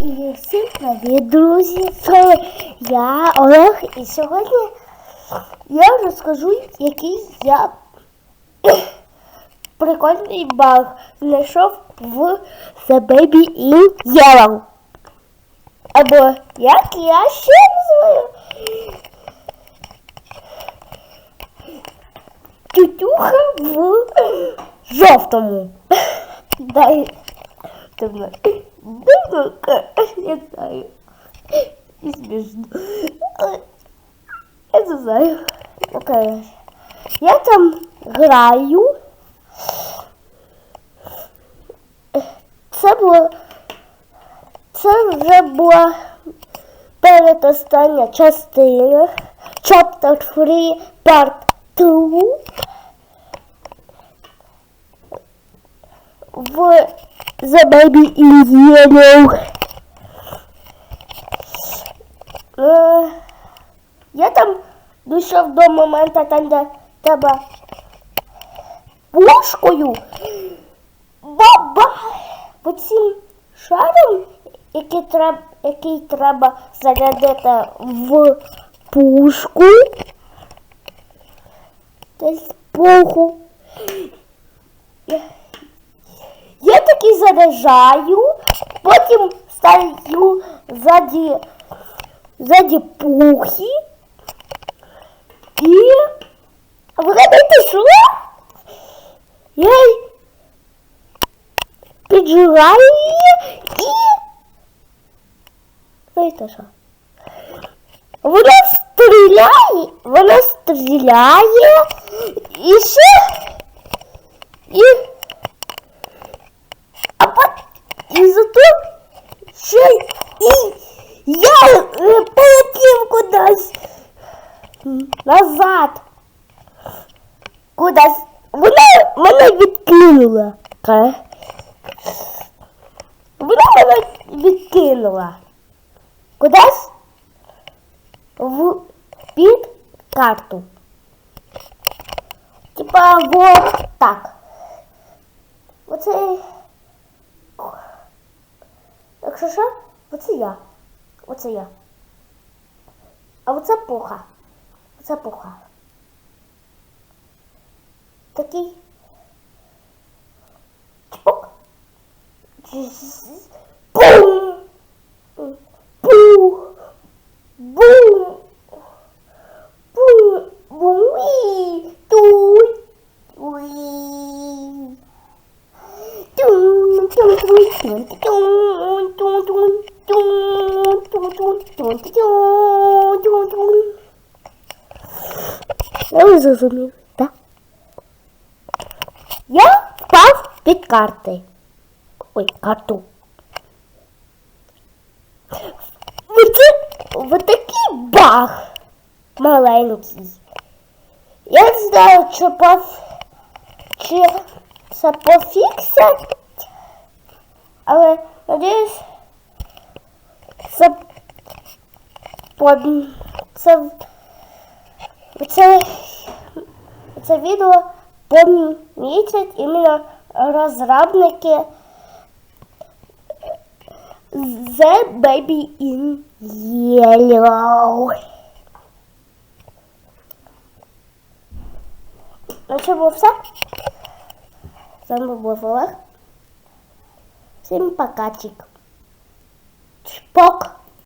І всім привіт, друзі! Вами я Олег і сьогодні я розкажу, який я прикольний баг знайшов в The Baby in Yellow. Або як я ще називаю тютюха в жовтому. Дай Дивно. Дивно, знаю. І смішно. Я не знаю. Окей. Я там граю. Це було. Це вже була передостання частина. Chapter 3, Part 2. в The Baby in Yellow. Е, Я там дійшов до моменту, там, де треба пушкою баба оцим шаром, який треба, який треба зарядити в пушку. Десь пуху. Я таки заряджаю, потім стою ззаді, ззаді пухи і вона не пішла. Я й піджигаю її і знаєте що? Вона стріляє, вона стріляє і ще і а пот... і зато ще і я е, полетів кудись назад. Кудись. Вона мене відкинула. Вона мене відкинула. Кудись? В під карту. Типа вот так. Оце. Якщо що, оце я. Оце я. А оце пуха. Пуха. Такий. Чпок. Бум! Пух! Бум! Бум! Бум! Уі! Туй! Уі! Я не зрозумів, так? Я впав під карти. Ой, карту. Оце такий баг маленький. Я не знаю, чи поф... чи це пофіксять, але надіюсь, це под... це, це, це відео помітять іменно розробники The Baby in Yellow. На цьому все. З вами був Олег. Всім покачик. Чпок.